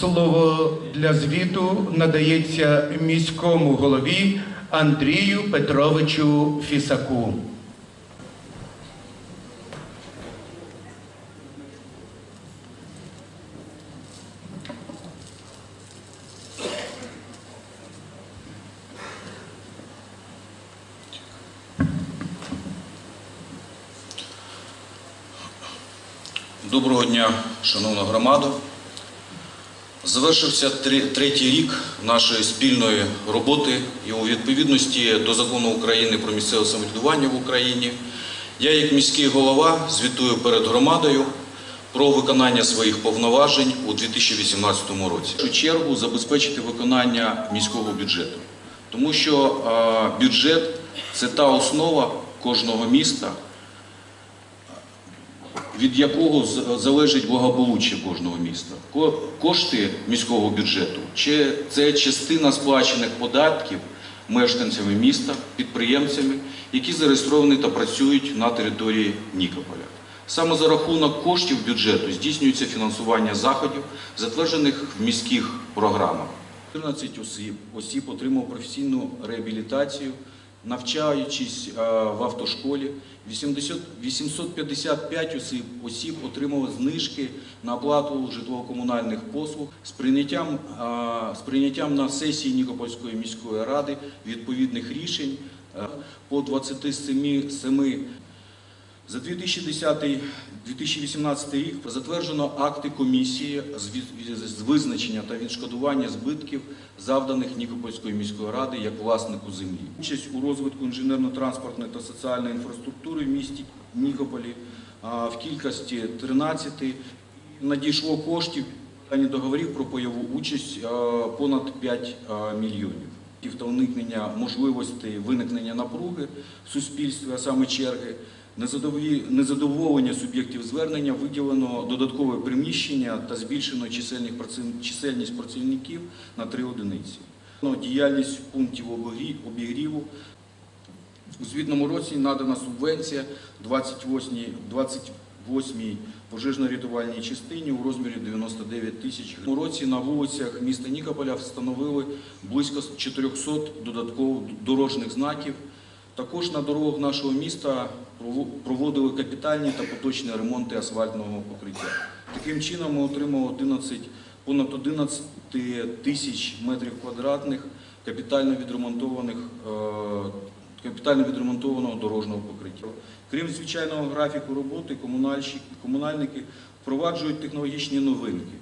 Слово для звіту надається міському голові Андрію Петровичу Фісаку. Доброго дня, шановна громада. Завершився третій рік нашої спільної роботи і у відповідності до закону України про місцеве самоврядування в Україні. Я, як міський голова, звітую перед громадою про виконання своїх повноважень у 2018 році. В першу чергу забезпечити виконання міського бюджету, тому що бюджет це та основа кожного міста, від якого залежить благополуччя кожного міста. Кошти міського бюджету чи це частина сплачених податків мешканцями міста, підприємцями, які зареєстровані та працюють на території Нікополя. Саме за рахунок коштів бюджету здійснюється фінансування заходів, затверджених в міських програмах. 14 осіб, осіб отримав професійну реабілітацію, навчаючись е, в автошколі. 80 855 осіб, осіб отримали знижки на оплату житлово-комунальних послуг з прийняттям, е, з прийняттям на сесії Нікопольської міської ради відповідних рішень е, по 27 семи за 2010-2018 рік затверджено акти комісії з визначення та відшкодування збитків, завданих Нікопольської міської ради як власнику землі. Участь у розвитку інженерно-транспортної та соціальної інфраструктури в місті Нікополі в кількості 13 надійшло коштів питання договорів про пайову участь понад 5 а, мільйонів. Та уникнення можливості виникнення напруги в суспільстві, а саме черги, незадоволення суб'єктів звернення виділено додаткове приміщення та збільшено чисельність працівників на три одиниці. Ну, Діяльність пунктів обігрі- обігріву у звітному році надана субвенція 28-й 28-й пожежно-рятувальній частині у розмірі 99 тисяч. У році на вулицях міста Нікополя встановили близько 400 додаткових дорожніх знаків. Також на дорогах нашого міста проводили капітальні та поточні ремонти асфальтного покриття. Таким чином ми отримали 11, понад 11 тисяч метрів квадратних капітально відремонтованих е, капітально відремонтованого дорожнього покриття. Крім звичайного графіку роботи, комунальники впроваджують технологічні новинки.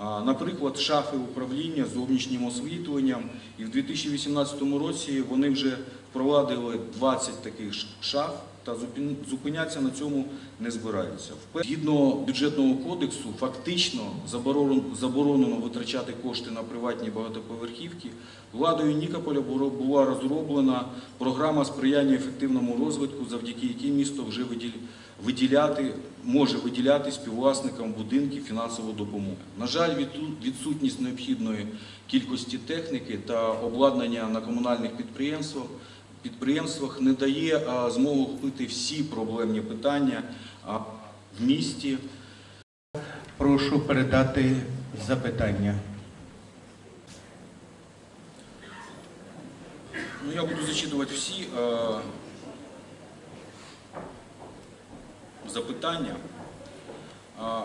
Наприклад, шафи управління зовнішнім освітленням. І в 2018 році вони вже впровадили 20 таких шаф та зупин- зупинятися на цьому не збираються. Згідно бюджетного кодексу, фактично заборонено, витрачати кошти на приватні багатоповерхівки. Владою Нікополя була розроблена програма сприяння ефективному розвитку, завдяки якій місто вже виділ- виділяти, може виділяти співвласникам будинків фінансову допомогу. На жаль, відсутність необхідної кількості техніки та обладнання на комунальних підприємствах, підприємствах не дає змогу охопити всі проблемні питання в місті. Прошу передати запитання. Ну, я буду зачитувати всі е, запитання. А,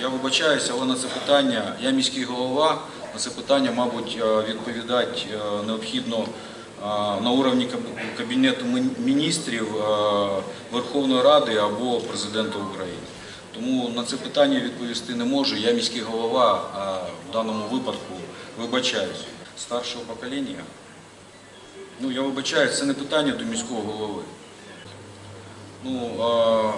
я вибачаюся, але на це питання, я міський голова, на це питання, мабуть, е, відповідати е, необхідно е, на уровні каб- Кабінету Мін- міністрів Верховної Ради або Президента України. Тому на це питання відповісти не можу. Я міський голова, в даному випадку вибачаюсь. Старшого покоління. Ну, я вибачаюсь, це не питання до міського голови. Ну, а,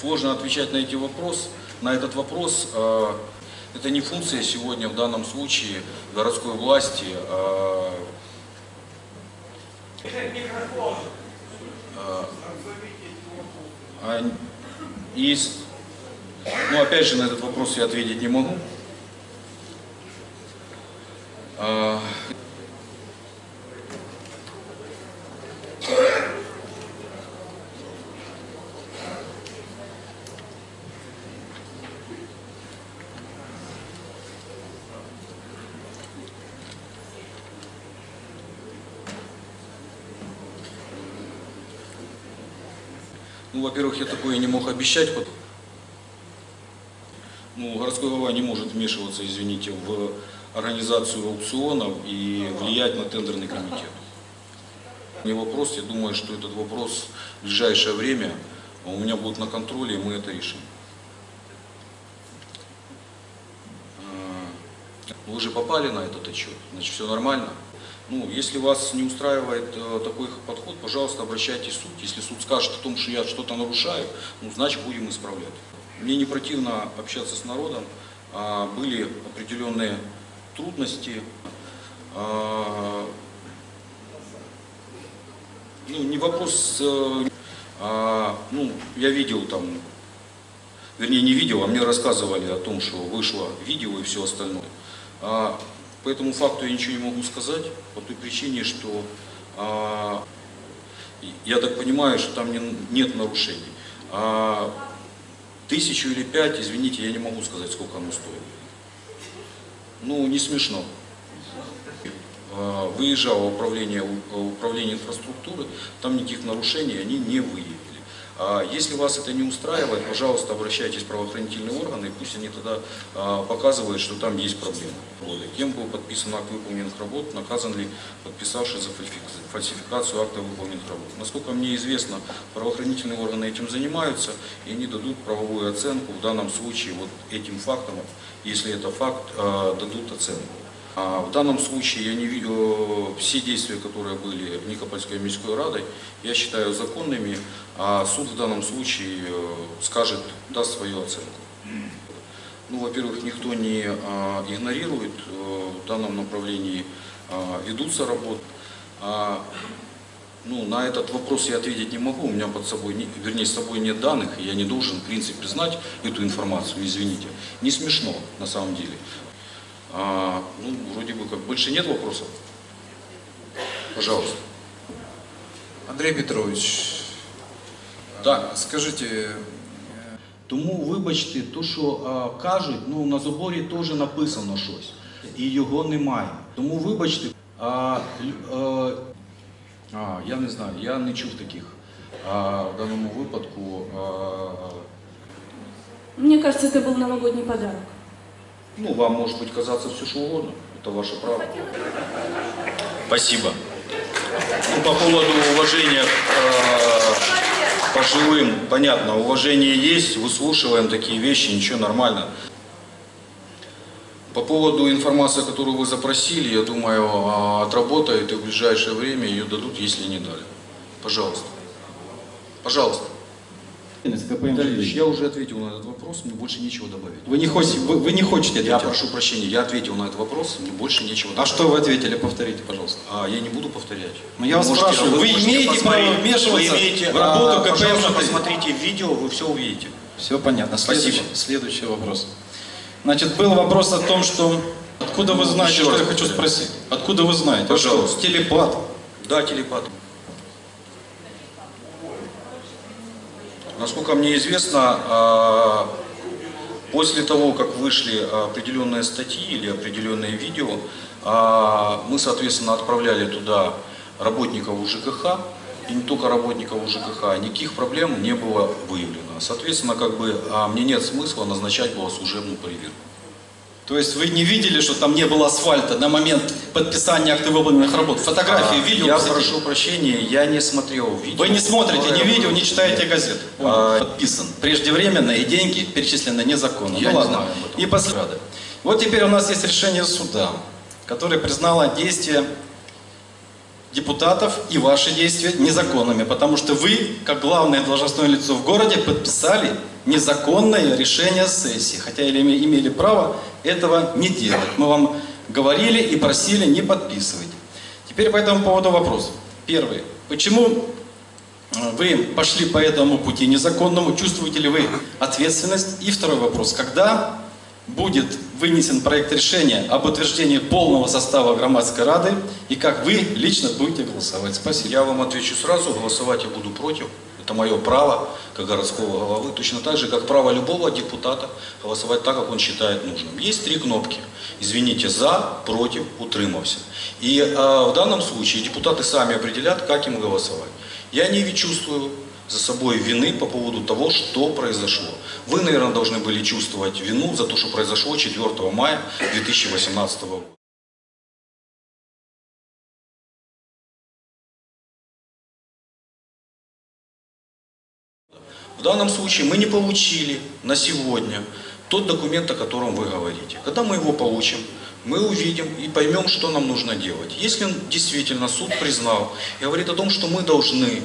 сложно отвечать на, эти вопрос, на этот вопрос. А, это не функция сегодня в данном случае городской власти. а, а, а, и, ну, опять же, на этот вопрос я ответить не могу. А, Ну, во-первых, я такое не мог обещать. Ну, городской глава не может вмешиваться, извините, в организацию аукционов и влиять на тендерный комитет. Не вопрос, я думаю, что этот вопрос в ближайшее время у меня будет на контроле, и мы это решим. А, Вы же попали на этот отчет, значит, все нормально. Ну, если вас не устраивает э, такой подход, пожалуйста, обращайтесь в суд. Если суд скажет о том, что я что-то нарушаю, ну, значит, будем исправлять. Мне не противно общаться с народом. А, были определенные трудности. А, ну, не вопрос, э, а, ну, я видел там, вернее, не видел, а мне рассказывали о том, что вышло видео и все остальное. По этому факту я ничего не могу сказать, по той причине, что а, я так понимаю, что там не- нет нарушений. А, тысячу или пять, извините, я не могу сказать, сколько оно стоит. Ну, не смешно. А, Выезжал управление, управление инфраструктуры, там никаких нарушений они не выявили. А Если вас это не устраивает, пожалуйста, обращайтесь в правоохранительные органы, и пусть они тогда а, показывают, что там есть проблемы. Кем был подписан акт выполненных работ, наказан ли подписавший за фальсифи- фальсификацию акта выполненных работ. Насколько мне известно, правоохранительные органы этим занимаются, и они дадут правовую оценку в данном случае вот этим фактам, если это факт, а, дадут оценку. А В данном случае я не видел все действия, которые были Никопольской міськой радой, я считаю законными, а суд в данном случае э, скажет, даст свою оценку. Ну, во-первых, никто не а, игнорирует, э, в данном направлении а, ведутся работы. А, ну, на этот вопрос я ответить не могу, у меня под собой, не- вернее, с собой нет данных, и я не должен, в принципе, знать эту информацию, извините. Не смешно, на самом деле. А, ну, вроде бы как. Больше нет вопросов? Пожалуйста. Андрей Петрович, Так. скажите, Тому вибачте, то, що а, кажуть, ну на заборі теж написано щось, і його немає. Тому вибачте, а, л- е, А, я не знаю, я не чув таких. А, в даному випадку, а, Мне кажется, это был новогодний подарок. ну, вам может быть казаться все что угодно. Это ваше право. Спасибо. Ну, по поводу уважения э, пожилым, понятно, уважение есть, выслушиваем такие вещи, ничего, нормально. По поводу информации, которую вы запросили, я думаю, а, отработают и в ближайшее время ее дадут, если не дали. Пожалуйста. Пожалуйста. Виталий Ильич, я уже ответил на этот вопрос, мне больше нечего добавить. Вы не хотите, вы, вы не хотите Я ответить? прошу прощения, я ответил на этот вопрос, мне больше нечего А добавить. что вы ответили? Повторите, пожалуйста. А, я не буду повторять. Ну, я вас Можете- спрашиваю, вы можете имеете посмотреть- право вмешиваться вы имеете, в работу а, КПМ Пожалуйста, посмотрите видео, вы все увидите. Все понятно. Спасибо. Следующий, следующий вопрос. Значит, был вопрос о том, что откуда вы знаете, Еще что раз я хочу спросить? Откуда вы знаете? Вы что, Пожалуйста. телепат? Да, телепат. Насколько мне известно, а, после того, как вышли определенные статьи или определенные видео, а, мы, соответственно, отправляли туда работников УЖКХ, и не только работников УЖКХ, никаких проблем не было выявлено. Соответственно, как бы а, мне нет смысла назначать было служебную проверку. То есть вы не видели, что там не было асфальта на момент подписания акта выполненных работ? Фотографии, А, видео? Я посетили? прошу прощения, я не смотрел видео. Вы не смотрите ни видео, не читаете газет. Он А, подписан преждевременно, и деньги перечислены незаконно. Я ну не ладно. знаю об этом. И последовательно. Вот теперь у нас есть решение суда, которое признало действия депутатов и ваши действия незаконными, потому что вы, как главное должностное лицо в городе, подписали незаконное решение сессии, хотя имели право этого не делать. Мы вам говорили и просили не подписывать. Теперь по этому поводу вопрос. Первый. Почему э, вы пошли по этому пути незаконному? Чувствуете ли вы ответственность? И второй вопрос. Когда будет вынесен проект решения об утверждении полного состава громадской рады и как вы лично будете голосовать? Спасибо. Я вам отвечу сразу, голосовать я буду против. Это мое право, как городского головы, точно так же, как право любого депутата голосовать так, как он считает нужным. Есть три кнопки. Извините, за, против, утримався. И э, в данном случае депутаты сами определят, как им голосовать. Я не чувствую за собой вины по поводу того, что произошло. Вы, наверное, должны были чувствовать вину за то, что произошло 4 мая 2018 года. Данном случае мы не получили на сегодня тот документ, о котором вы говорите. Когда мы его получим, мы увидим и поймем, что нам нужно делать. Если он действительно суд признал и говорит о том, что мы должны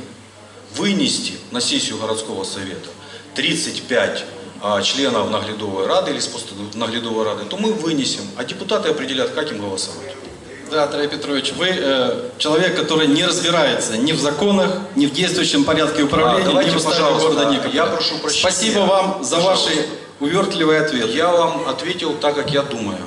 вынести на сессию городского совета 35 а, членов наглядовой рады или с наглядовой рады, то мы вынесем, а депутаты определят, как им голосовать. Да, Андрей Петрович, вы э, человек, который не разбирается ни в законах, ни в действующем порядке управления, А, давайте, ни в уставе города Никополя. я прошу прощения. Спасибо вам за Пожалуйста. ваши увертливые ответы. Я вам ответил так, как я думаю.